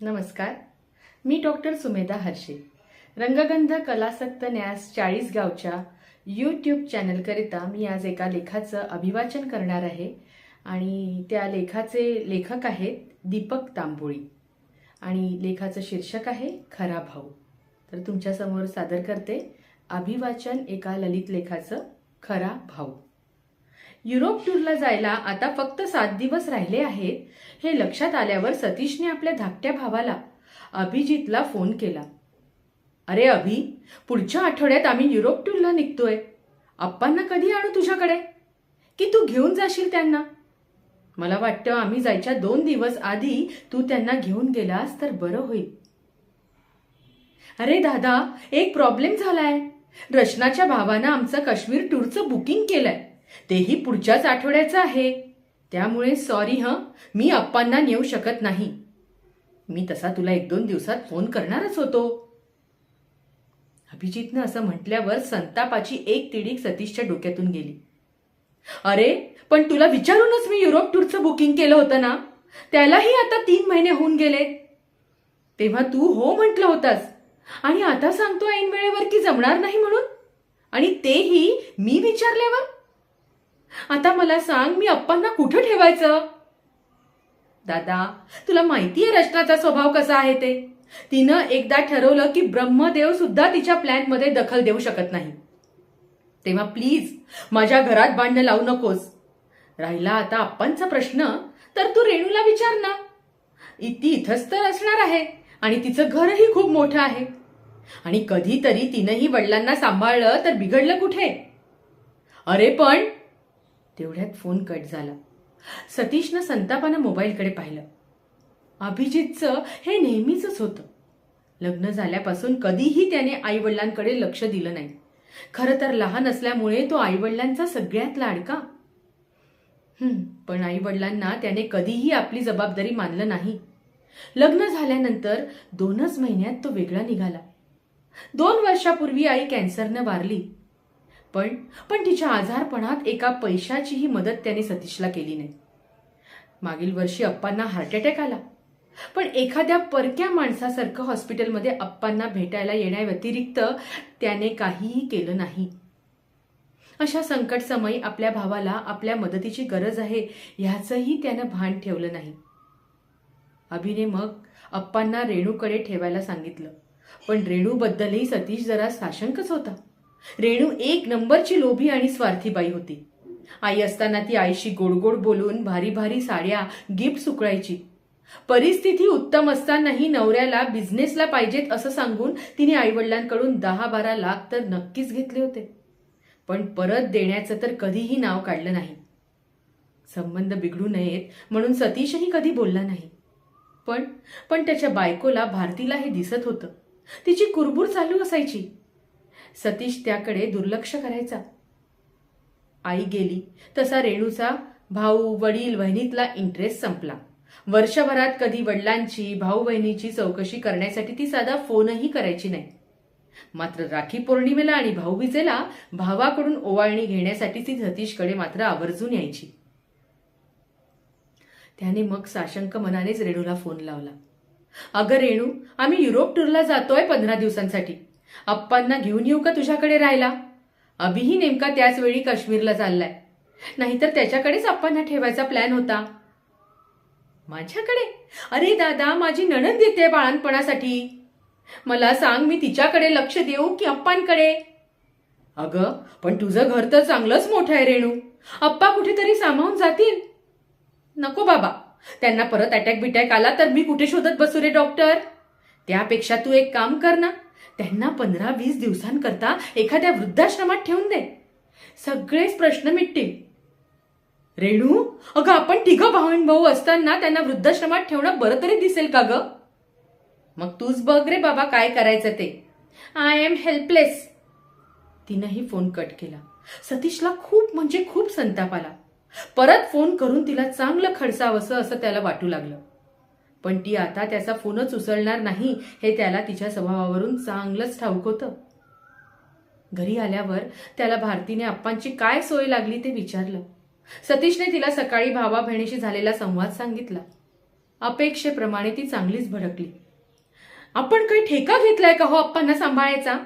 नमस्कार. मी डॉक्टर सुमेधा हर्षे. रंगगंध कलासक्त न्यास चाळीस गावच्या यूट्यूब चॅनलकरिता मी आज एका लेखाचं अभिवाचन करणार आहे आणि त्या लेखाचे लेखक आहेत दीपक तांबोळी आणि लेखाचं शीर्षक आहे खरा भाऊ. तर तुमच्यासमोर सादर करते अभिवाचन एका ललित लेखाचं खरा भाऊ. युरोप टूरला जायला आता फक्त सात दिवस राहिले आहेत हे लक्षात आल्यावर सतीशने आपल्या धाकट्या भावाला अभिजितला फोन केला. अरे अभि पुढच्या आठवड्यात आम्ही युरोप टूरला निघतोय. आप्पांना कधी आणू तुझ्याकडे? की तू घेऊन जाशील त्यांना? मला वाटतं आम्ही जायच्या दोन दिवस आधी तू त्यांना घेऊन गेलास तर बरं होईल. अरे दादा एक प्रॉब्लेम झालाय. रचनाच्या भावानं आमचं काश्मीर टूरचं बुकिंग केलंय. तेही पुढच्याच आठवड्याचं आहे. त्यामुळे सॉरी हं. मी अप्पांना नेऊ शकत नाही. मी तसा तुला एक दोन दिवसात फोन करणारच होतो. अभिजितनं असं म्हटल्यावर संतापाची एक तिडीक सतीशच्या डोक्यातून गेली. अरे पण तुला विचारूनच मी युरोप टूरचं बुकिंग केलं होतं ना? त्यालाही आता तीन महिने होऊन गेले. तेव्हा तू हो म्हटलं होतास. आणि आता सांगतो ऐन वेळेवर की जमणार नाही म्हणून? आणि तेही मी विचारल्यावर? आता मला सांग मी अप्पांना कुठं ठेवायचं? दादा तुला माहितीये रचनाचा स्वभाव कसा आहे ते? तिनं एकदा ठरवलं की ब्रह्मदेव सुद्धा तिच्या प्लॅनमध्ये दखल देऊ शकत नाही. तेव्हा प्लीज माझ्या घरात भांडणं लावू नकोस. राहिला आता अप्पांचा प्रश्न तर तू रेणूला विचार ना. ती इथंच तर असणार आहे आणि तिचं घरही खूप मोठं आहे. आणि कधीतरी तिनंही वडिलांना सांभाळलं तर बिघडलं कुठे? अरे पण तेवढ्यात फोन कट झाला. सतीशनं संतापानं मोबाईलकडे पाहिलं. अभिजितचं हे नेहमीच होतं. लग्न झाल्यापासून कधीही त्याने आईवडिलांकडे लक्ष दिलं नाही. खरं तर लहान असल्यामुळे तो आईवडिलांचा सगळ्यात लाडका. पण आईवडिलांना त्याने कधीही आपली जबाबदारी मानलं नाही. लग्न झाल्यानंतर दोनच महिन्यात तो वेगळा निघाला. दोन वर्षापूर्वी आई कॅन्सरनं वारली. पण पण तिच्या आजारपणात एका पैशाचीही मदत त्याने सतीशला केली नाही. मागील वर्षी अप्पांना हार्ट अटॅक आला. पण एखाद्या परक्या माणसासारखं हॉस्पिटलमध्ये अप्पांना भेटायला येण्याव्यतिरिक्त त्याने काहीही केलं नाही. अशा संकट समयी आपल्या भावाला आपल्या मदतीची गरज आहे ह्याचंही त्यानं भान ठेवलं नाही. अभिने मग अप्पांना रेणूकडे ठेवायला सांगितलं. पण रेणूबद्दलही सतीश जरा साशंकच होता. रेणू एक नंबरची लोभी आणि स्वार्थी बाई होती. आई असताना ती आईशी गोडगोड बोलून भारी भारी साड्या गिफ्ट सुकळायची. परिस्थिती उत्तम असतानाही नवऱ्याला बिझनेसला पाहिजेत असं सांगून तिने आईवडिलांकडून दहा बारा लाख तर नक्कीच घेतले होते. पण परत देण्याचं तर कधीही नाव काढलं नाही. संबंध बिघडू नयेत म्हणून सतीशही कधी बोलला नाही. पण पण त्याच्या बायकोला भारतीला हे दिसत होतं. तिची कुरबुर चालू असायची. सतीश त्याकडे दुर्लक्ष करायचा. आई गेली. तसा रेणूचा भाऊ वडील वहिनीतला इंटरेस्ट संपला. वर्षभरात कधी वडिलांची भाऊ बहिणीची चौकशी करण्यासाठी ती साधा फोनही करायची नाही. मात्र राखी पौर्णिमेला आणि भाऊबीजेला भावाकडून ओवाळणी घेण्यासाठी ती सतीशकडे मात्र आवर्जून यायची. त्याने मग साशंक मनानेच रेणूला फोन लावला. अगं रेणू आम्ही युरोप टूरला जातोय पंधरा दिवसांसाठी. अप्पांना घेऊन येऊ का तुझ्याकडे राहायला? अभिही नेमका त्याच वेळी काश्मीरला चाललाय. नाहीतर त्याच्याकडेच अप्पांना ठेवायचा प्लॅन होता. माझ्याकडे? अरे दादा माझी नणंद येते बाळणपणासाठी मला सांग मी तिच्याकडे लक्ष देऊ की अप्पांकडे अगं पण तुझं घर तर चांगलंच मोठं आहे रेणू. अप्पा कुठेतरी सामावून जातील. नको बाबा. त्यांना परत अटॅक बिटॅक आला तर मी कुठे शोधत बसू रे डॉक्टर? त्यापेक्षा तू एक काम कर ना. त्यांना पंधरा वीस दिवसांकरता एखाद्या वृद्धाश्रमात ठेवून दे. सगळेच प्रश्न मिटतील. रेणू अगं आपण तिघं भावण भाऊ असताना त्यांना वृद्धाश्रमात ठेवणं बरं तरी दिसेल का ग? मग तूच बघ रे बाबा काय करायचं ते. आय एम हेल्पलेस तिनंही फोन कट केला. सतीशला खूप म्हणजे खूप संताप आला. परत फोन करून तिला चांगलं खडसावंसं असं त्याला वाटू लागलं. पण ती आता त्याचा फोनच उचलणार नाही हे त्याला तिच्या स्वभावावरून चांगलंच ठाऊक होतं. घरी आल्यावर त्याला भारतीने अप्पांची काय सोय लागली ते विचारलं. सतीशने तिला सकाळी भावा बहिणीशी झालेला संवाद सांगितला. अपेक्षेप्रमाणे ती चांगलीच भडकली. आपण काही ठेका घेतलाय का हो अप्पांना सांभाळायचा?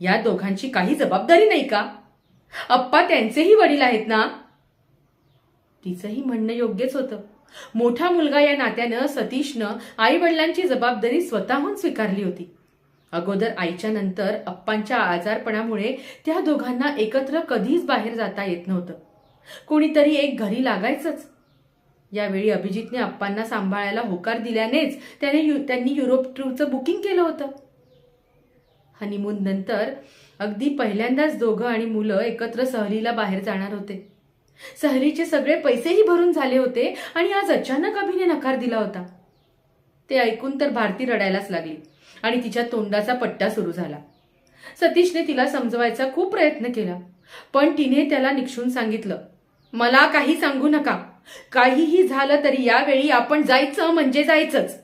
या दोघांची काही जबाबदारी नाही का? अप्पा त्यांचेही वडील आहेत ना? तिचंही म्हणणं योग्यच होतं. मोठा मुलगा या नात्यानं सतीशनं आई वडिलांची जबाबदारी स्वतःहून स्वीकारली होती. अगोदर आईच्या नंतर अप्पांच्या आजारपणामुळे त्या दोघांना एकत्र कधीच बाहेर जाता येत नव्हतं. कोणीतरी एक घरी लागायचंच. यावेळी अभिजितने अप्पांना सांभाळायला होकार दिल्यानेच त्याने यु- त्यांनी युरोप टूरचं बुकिंग केलं होतं. हनीमून नंतर अगदी पहिल्यांदाच दोघं आणि मुलं एकत्र सहलीला बाहेर जाणार होते. सहलीचे सगळे पैसेही भरून झाले होते आणि आज अचानक अभिने नकार दिला होता. ते ऐकून तर भारती रडायलाच लागली आणि तिच्या तोंडाचा पट्टा सुरू झाला. सतीशने तिला समजवायचा खूप प्रयत्न केला पण तिने त्याला निक्षून सांगितलं मला काही सांगू नका. काहीही झालं तरी यावेळी आपण जायचं म्हणजे जायचंच.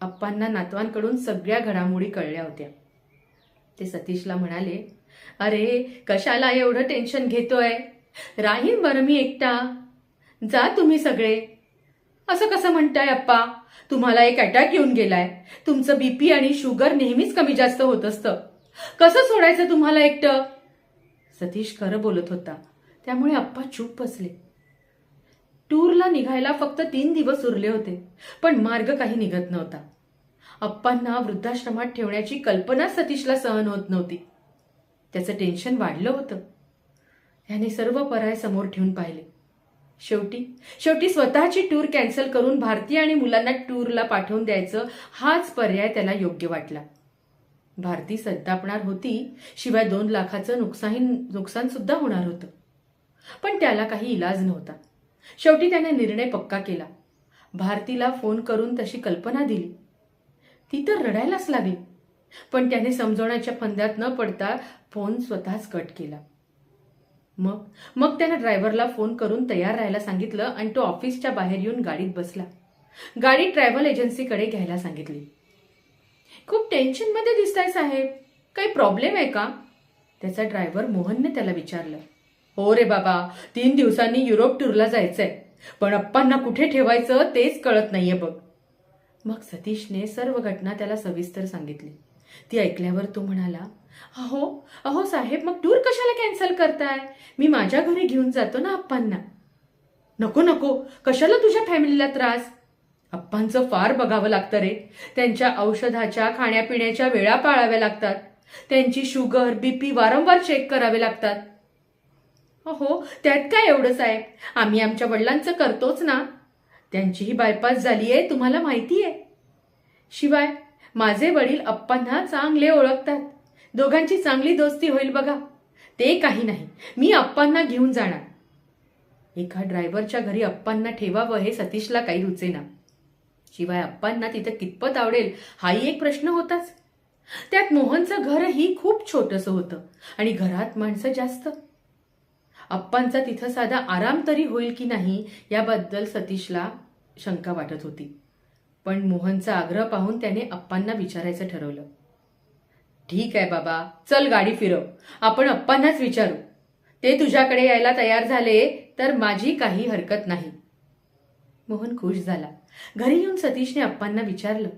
अप्पांना नातवांकडून सगळ्या घडामोडी कळल्या होत्या. ते सतीशला म्हणाले अरे कशाला एवढं टेन्शन घेतोय? राहीन बरं मी एकटा. जा तुम्ही सगळे. असं कसं म्हणताय अप्पा? तुम्हाला एक अटॅक येऊन गेलाय. तुमचं बीपी आणि शुगर नेहमीच कमी जास्त होत असतं. कसं सोडायचं तुम्हाला एकटं? सतीश खरं बोलत होता. त्यामुळे अप्पा चूप बसले. टूरला निघायला फक्त तीन दिवस उरले होते पण मार्ग काही निघत नव्हता. अप्पांना वृद्धाश्रमात ठेवण्याची कल्पना सतीशला सहन होत नव्हती. त्याचं टेन्शन वाढलं होतं. त्याने सर्व पर्याय समोर ठेवून पाहिले. शेवटी शेवटी स्वतःची टूर कॅन्सल करून भारतीय आणि मुलांना टूरला पाठवून द्यायचं हाच पर्याय त्याला योग्य वाटला. भारती संतापणार होती शिवाय दोन लाखाचं नुकसान नुकसान सुद्धा होणार होतं. पण त्याला काही इलाज नव्हता. शेवटी त्याने निर्णय पक्का केला. भारतीला फोन करून तशी कल्पना दिली. ती तर रडायलाच लागली. पण त्याने समजवण्याच्या फंद्यात न पडता फोन स्वतःच कट केला. मग? मग त्यानं ड्रायव्हरला फोन करून तयार राहायला सांगितलं आणि तो ऑफिसच्या बाहेर येऊन गाडीत बसला. गाडी ट्रॅव्हल एजन्सीकडे घ्यायला सांगितली. खूप टेन्शनमध्ये दिसताय साहेब. काही प्रॉब्लेम आहे का? त्याचा ड्रायव्हर मोहनने त्याला विचारलं. हो रे बाबा तीन दिवसांनी युरोप टूरला जायचंय. पण अप्पांना कुठे ठेवायचं तेच कळत नाहीये बघ. मग सतीशने सर्व घटना त्याला सविस्तर सांगितली. ती ऐकल्यावर तो म्हणाला अहो अहो साहेब मग टूर कशाला कॅन्सल करताय? मी माझ्या घरी घेऊन जातो ना अप्पांना नको नको कशाला तुझ्या फॅमिलीला त्रास? अप्पांचं फार बघावं लागतं रे. त्यांच्या औषधाच्या खाण्यापिण्याच्या वेळा पाळाव्या लागतात. त्यांची शुगर बीपी वारंवार चेक करावे लागतात. अहो त्यात काय एवढं साहेब? आम्ही आमच्या वडिलांचं करतोच ना. त्यांचीही बायपास झाली आहे तुम्हाला माहिती आहे शिवाय माझे वडील अप्पांना चांगले ओळखतात. दोघांची चांगली दोस्ती होईल बघा. ते काही नाही. मी अप्पांना घेऊन जाणार. एका ड्रायव्हरच्या घरी अप्पांना ठेवावं हे सतीशला काही रुचेना शिवाय अप्पांना तिथं कितपत आवडेल हाही एक प्रश्न होताच. त्यात मोहनचं घरही खूप छोटंसं होतं आणि घरात माणसं जास्त. अप्पांचा तिथं साधा आराम तरी होईल की नाही याबद्दल सतीशला शंका वाटत होती. पण मोहनचा आग्रह पाहून त्याने अप्पांना विचारायचं ठरवलं. ठीक आहे बाबा चल गाडी फिरव. आपण अप्पांनाच विचारू. ते तुझ्याकडे यायला तयार झाले तर माझी काही हरकत नाही. मोहन खुश झाला. घरी येऊन सतीशने अप्पांना विचारलं.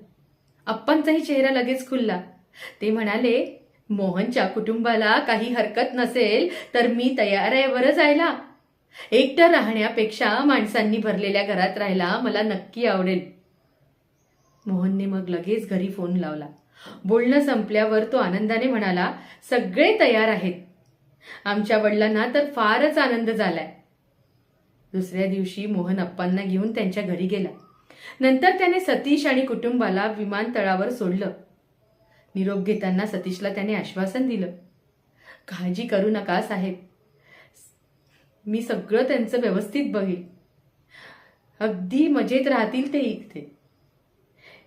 अप्पांचाही चेहरा लगेच खुलला. ते म्हणाले मोहनच्या कुटुंबाला काही हरकत नसेल तर मी तयार आहे बरं जायला. एकटं राहण्यापेक्षा माणसांनी भरलेल्या घरात राहायला मला नक्की आवडेल. मोहनने मग लगेच घरी फोन लावला. बोलणं संपल्यावर तो आनंदाने म्हणाला सगळे तयार आहेत. आमच्या वडिलांना तर फारच आनंद झालाय. दुसऱ्या दिवशी मोहन अप्पांना घेऊन त्यांच्या घरी गेला. नंतर त्याने सतीश आणि कुटुंबाला विमानतळावर सोडलं. निरोप घेताना सतीशला त्याने आश्वासन दिलं काळजी करू नका साहेब. मी सगळं त्यांचं व्यवस्थित बघेल अगदी मजेत राहतील ते इथे.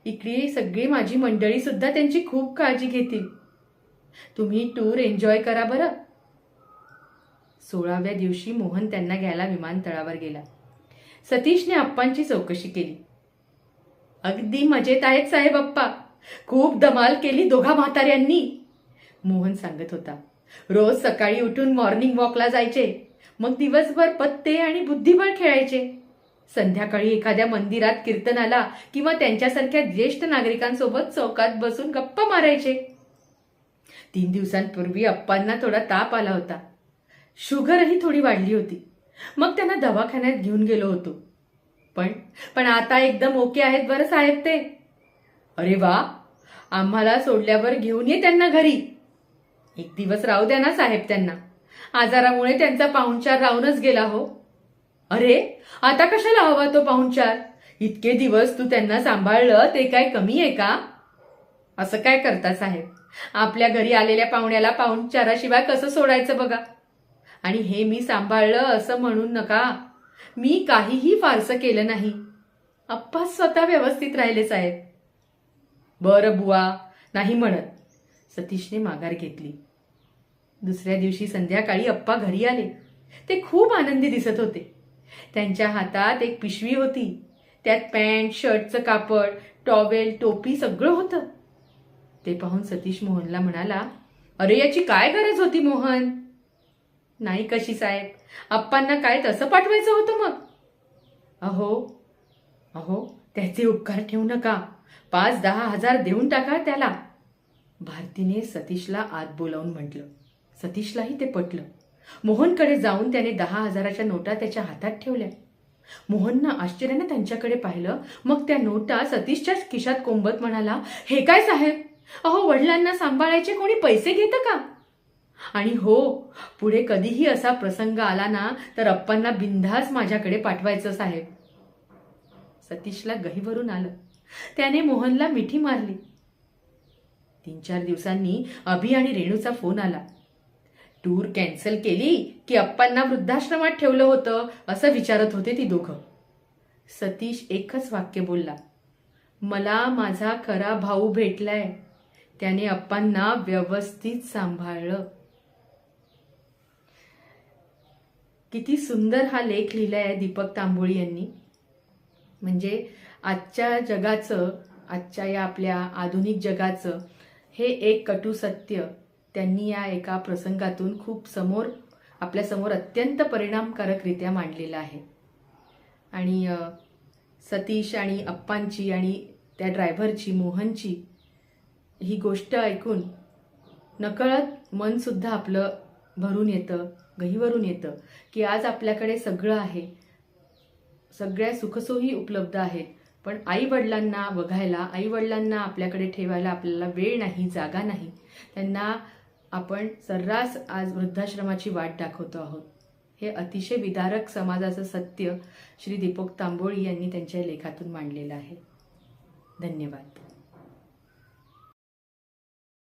इकडे सगळी माझी मंडळी सुद्धा त्यांची खूप काळजी घेतील. तुम्ही टूर एन्जॉय करा बरं. सोळाव्या दिवशी मोहन त्यांना घ्यायला विमानतळावर गेला. सतीशने अप्पांची चौकशी केली. अगदी मजेत आहेत साहेब अप्पा खूप धमाल केली दोघा म्हाताऱ्यांनी. मोहन सांगत होता. रोज सकाळी उठून मॉर्निंग वॉकला जायचे. मग दिवसभर पत्ते आणि बुद्धिबळ खेळायचे. संध्याकाळी एखाद्या मंदिरात कीर्तनाला किंवा त्यांच्यासारख्या ज्येष्ठ नागरिकांसोबत चौकात बसून गप्पा मारायचे. तीन दिवसांपूर्वी अप्पांना थोडा ताप आला होता. शुगरही थोडी वाढली होती. मग त्यांना दवाखान्यात घेऊन गेलो होतो. पण पण आता एकदम ओके आहेत बरं साहेब ते. अरे वा आम्हाला सोडल्यावर घेऊन ये त्यांना घरी. एक दिवस राहू द्या ना साहेब त्यांना. आजारामुळे त्यांचा पाहुणचार राहूनच गेला हो. अरे आता कशाला हवा तो पाहुणचार इतके दिवस तू त्यांना सांभाळलं ते काय कमी आहे का? असं काय करता साहेब? आपल्या घरी आलेल्या पाहुण्याला पाहुणचाराशिवाय कसं सोडायचं बघा? आणि हे मी सांभाळलं असं म्हणून नका. मी काहीही फारसं केलं नाही. अप्पा स्वतः व्यवस्थित राहिले साहेब. बरं बुवा नाही म्हणत. सतीशने माघार घेतली. दुसऱ्या दिवशी संध्याकाळी अप्पा घरी आले. ते खूप आनंदी दिसत होते. त्यांच्या हातात एक पिशवी होती. त्यात पॅन्ट शर्टचं कापड टॉवेल टोपी सगळं होतं. ते पाहून सतीश मोहनला म्हणाला अरे याची काय गरज होती मोहन? नाही कशी साहेब. अप्पांना काय तसं पाठवायचं होतं मग. अहो अहो त्याचे उपकार ठेवू नका. पाच दहा हजार देऊन टाका त्याला. भारतीने सतीशला आत बोलावून म्हटलं. सतीशलाही ते पटलं. मोहनकडे जाऊन त्याने दहा हजाराच्या नोटा त्याच्या हातात ठेवल्या. मोहननं आश्चर्याने त्यांच्याकडे पाहिलं. मग त्या नोटा सतीशच्याच खिशात कोंबत म्हणाला हे काय साहेब? अहो वडिलांना सांभाळायचे कोणी पैसे घेतं का? आणि हो पुढे कधीही असा प्रसंग आला ना तर अप्पांना बिंधास माझ्याकडे पाठवायचं साहेब. सतीशला गहीवरून आलं. त्याने मोहनला मिठी मारली. तीन चार दिवसांनी अभि आणि रेणूचा फोन आला. टूर कॅन्सल केली की अप्पांना वृद्धाश्रमात ठेवलं होतं असं विचारत होते ती दोघं. सतीश एकच वाक्य बोलला मला माझा खरा भाऊ भेटलाय. त्याने अप्पांना व्यवस्थित सांभाळलं. किती सुंदर हा लेख लिहिलाय दीपक तांबोळी यांनी. म्हणजे आजच्या जगाचं आजच्या या आपल्या आधुनिक जगाचं हे एक कटू सत्य त्यांनी या एका प्रसंगातून खूप समोर आपल्यासमोर अत्यंत परिणामकारकरित्या मांडलेलं आहे. आणि सतीश आणि अप्पांची आणि त्या ड्रायव्हरची मोहनची ही गोष्ट ऐकून नकळत मनसुद्धा आपलं भरून येतं गहीवरून येतं की आज आपल्याकडे सगळं आहे. सगळ्या सुखसोयी उपलब्ध आहेत पण आईवडिलांना बघायला आईवडिलांना आपल्याकडे ठेवायला आपल्याला वेळ नाही जागा नाही. त्यांना आपण सर्रास आज वृद्धाश्रमाची वाट दाखवतो आहोत. हे अतिशय विदारक समाजाचं सत्य श्री दीपक तांबोळी यांनी त्यांच्या लेखातून मांडलेलं आहे. धन्यवाद.